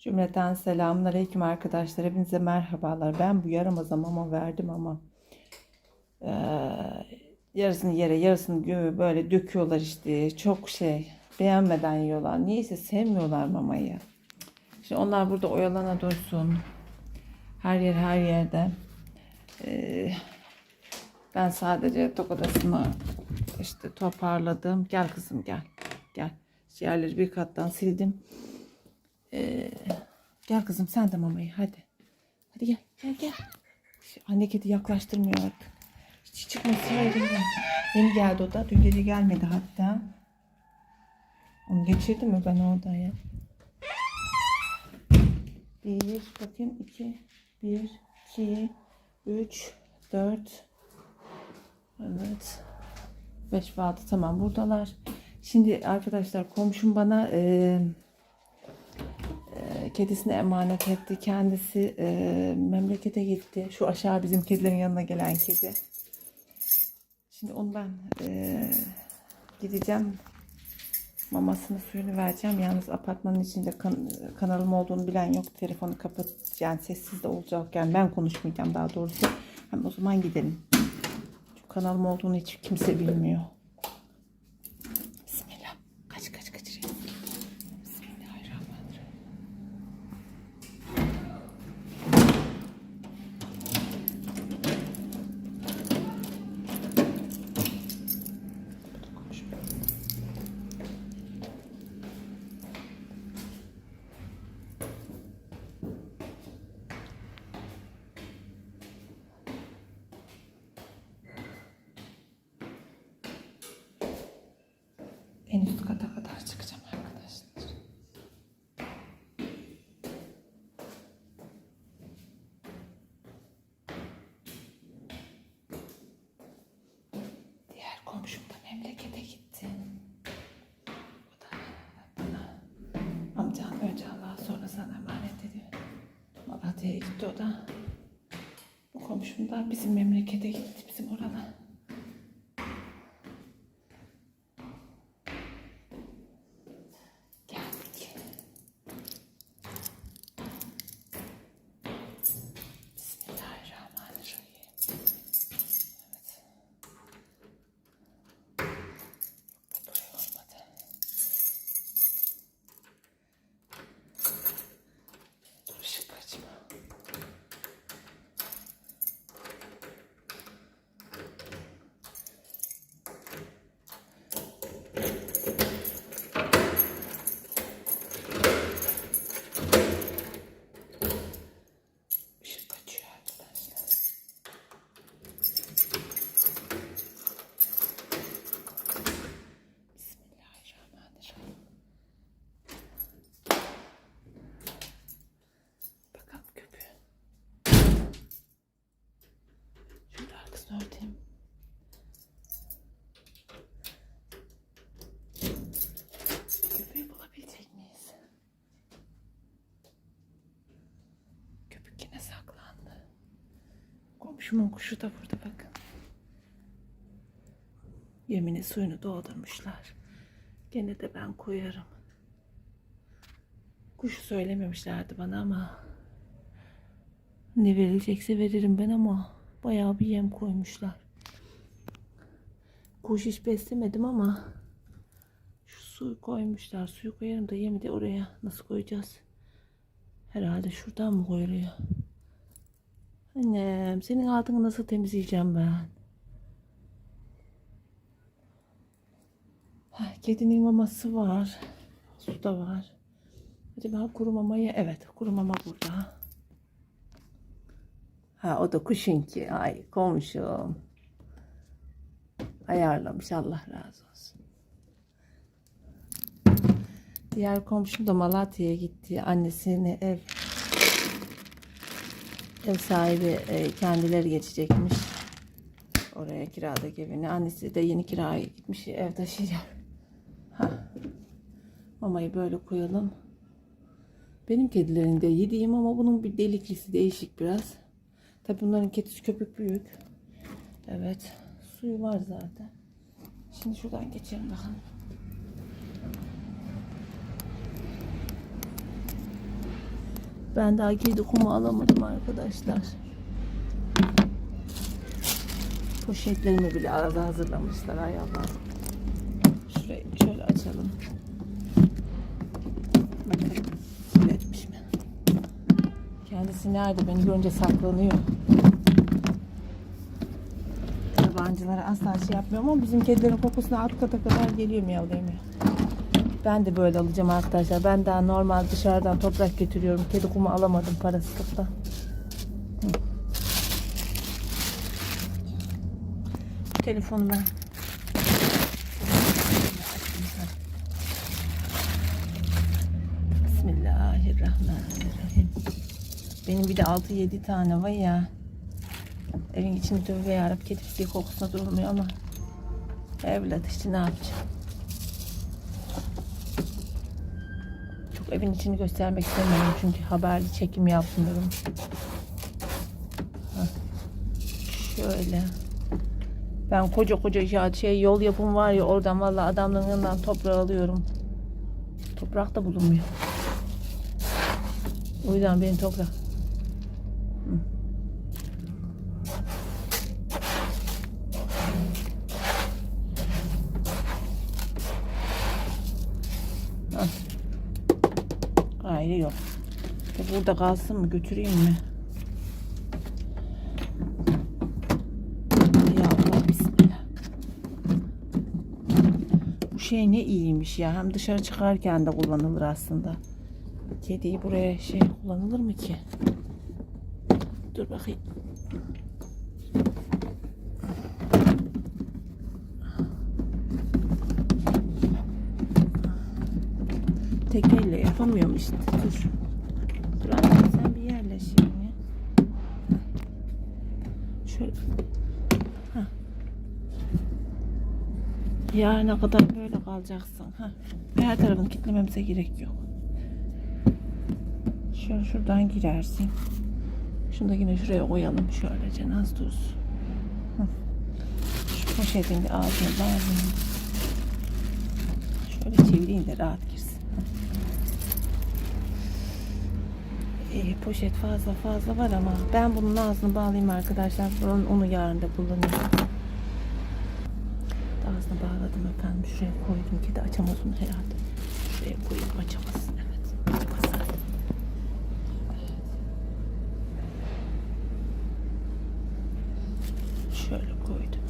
Cümleten selamünaleyküm arkadaşlar. Hepinize merhabalar. Ben bu yaramaza mama verdim ama eee, yarısını yere yarısını göğe böyle döküyorlar işte. Çok şey beğenmeden yiyorlar. Niyeyse sevmiyorlar mamayı. Şimdi onlar burada oyalana dursun. Her yer her yerde. Eee, ben sadece tok odasını işte toparladım. Gel kızım gel. Gel. Yerleri bir kattan sildim. Ee, gel kızım sen de mamayı hadi. Hadi gel gel gel. Anne kedi yaklaştırmıyor artık. Hiç çıkması ayrı. Yeni geldi o da. Dün gece gelmedi hatta. Onu geçirdim mi ben o odaya? Bir bakayım iki bir iki üç dört evet beş ve altı tamam buradalar. Şimdi arkadaşlar komşum bana eee kedisine emanet etti. Kendisi e, memlekete gitti. Şu aşağı bizim kedilerin yanına gelen kedi. Şimdi onu ben e, gideceğim. Mamasını suyunu vereceğim. Yalnız apartmanın içinde kan- kanalım olduğunu bilen yok. Telefonu kapat yani sessiz de olacak. Yani ben konuşmayacağım daha doğrusu. Hem o zaman gidelim. Çünkü kanalım olduğunu hiç kimse bilmiyor. Bismillah. Kaç kaç kaç. Bismillahirrahmanirrahim. En üst kata kadar çıkacağım arkadaşlar. Diğer komşum da memlekete gitti. O da bana amcan önce Allah'a sonra sana emanet ediyor. Malatya'ya gitti o da. Bu komşum da bizim memlekete gitti bizim orana. Geldik. Bismillahirrahmanirrahim. Evet. Bu buraya olmadı. Dur ışık açma. Işık açıyor arkadaşlar. Bismillahirrahmanirrahim. Bakalım köpüğü. Şöyle arkasını örteyim. Köpüğü bulabilecek miyiz? Köpük yine saklandı. Komşumun kuşu da burada bakın. Yemini suyunu doldurmuşlar. Gene de ben koyarım. Kuşu söylememişlerdi bana ama ne verilecekse veririm ben ama bayağı bir yem koymuşlar. Kuş hiç beslemedim ama şu suyu koymuşlar. Suyu koyarım da yemi de oraya nasıl koyacağız? Herhalde şuradan mı koyuluyor? Annem senin altını nasıl temizleyeceğim ben? Kedinin maması var. Su da var. Acaba kuru mamayı? Evet kuru mama burada. Ha o da kuşunki. Ay komşum. Ayarlamış Allah razı olsun. Diğer komşum da Malatya'ya gitti. Annesini ev ev sahibi e, kendileri geçecekmiş. Oraya kiradaki evini. Annesi de yeni kiraya gitmiş. Ev taşıyacak. Ha. Mamayı böyle koyalım. Benim kedilerin de yediğim ama bunun bir deliklisi değişik biraz. Tabi bunların kedisi köpük büyük. Evet. Suyu var zaten. Şimdi şuradan geçelim bakalım. Ben daha kedi kumu alamadım arkadaşlar. Poşetlerimi bile arada hazırlamışlar. Ay Allah'ım. Şurayı şöyle açalım. Bakın kirletmiş mi? Kendisi nerede? Beni görünce saklanıyor. Yabancılara asla şey yapmıyorum ama bizim kedilerin kokusuna alt kata kadar geliyor miyavlayamıyor. Ben de böyle alacağım arkadaşlar. Ben daha normal dışarıdan toprak getiriyorum. Kedi kumu alamadım parasızlıkta. Hı. Telefonu ben. Bismillahirrahmanirrahim. Benim bir de 6-7 tane var ya. Evin içinde tövbe yarabbim kedi pisliği kokusuna durmuyor ama. Evlat işte ne yapacağım? Evin içini göstermek istemiyorum çünkü haberli çekim yapmıyorum. Şöyle. Ben koca koca ya şey yol yapım var ya oradan vallahi adamların yanından toprağı alıyorum. Toprak da bulunmuyor. O yüzden benim toprak. Hı. Hah. Gayrı yok. Bu burada kalsın mı götüreyim mi? Ya Allah bismillah. Bu şey ne iyiymiş ya. Hem dışarı çıkarken de kullanılır aslında. Kediyi buraya şey kullanılır mı ki? Dur bakayım. Tek elle yapamıyorum işte. Dur. Dur anne sen bir yerleş yani. Şöyle. Hah. Yarına kadar böyle kalacaksın. Ha. Her tarafını kilitlememize gerek yok. Şöyle şuradan girersin. Şunu da yine şuraya koyalım. Şöylece az dursun. Şu poşetin de ağzını bağlayayım. Şöyle çevireyim de rahat girsin. İyi, poşet fazla fazla var ama ben bunun ağzını bağlayayım arkadaşlar. Onu, onu yarın da kullanırım. Ağzını bağladım efendim. Şuraya koydum. Kedi açamaz onu herhalde. Şuraya koyayım açamaz. Evet. Açamaz zaten. Şöyle koydum.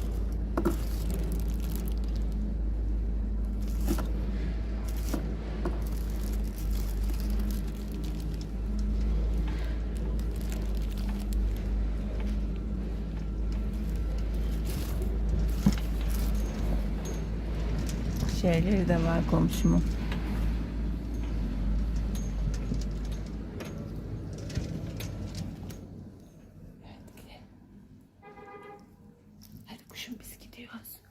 Şeyleri de var komşumun. Hadi kuşum biz gidiyoruz.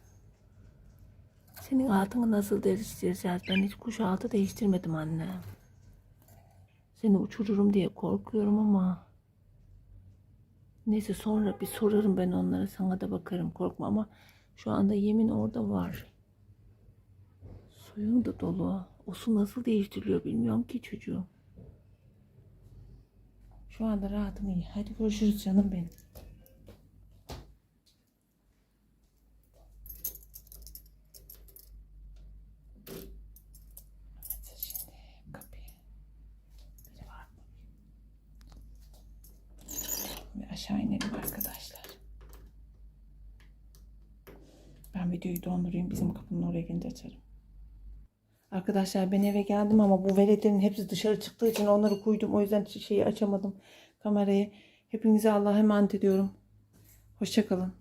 Senin altını nasıl değiştireceğiz? Ben hiç kuş altı değiştirmedim anne. Seni uçururum diye korkuyorum ama. Neyse sonra bir sorarım ben onlara sana da bakarım korkma ama şu anda yemin orada var. Suyun da dolu. O su nasıl değiştiriliyor bilmiyorum ki çocuğum. Şu anda rahatım iyi. Hadi görüşürüz canım benim. Aşağı inelim arkadaşlar. Ben videoyu dondurayım. Bizim kapının oraya gelince açarım. Arkadaşlar ben eve geldim ama bu veletlerin hepsi dışarı çıktığı için onları koydum. O yüzden şeyi açamadım kamerayı. Hepinize Allah'a emanet ediyorum. Hoşçakalın.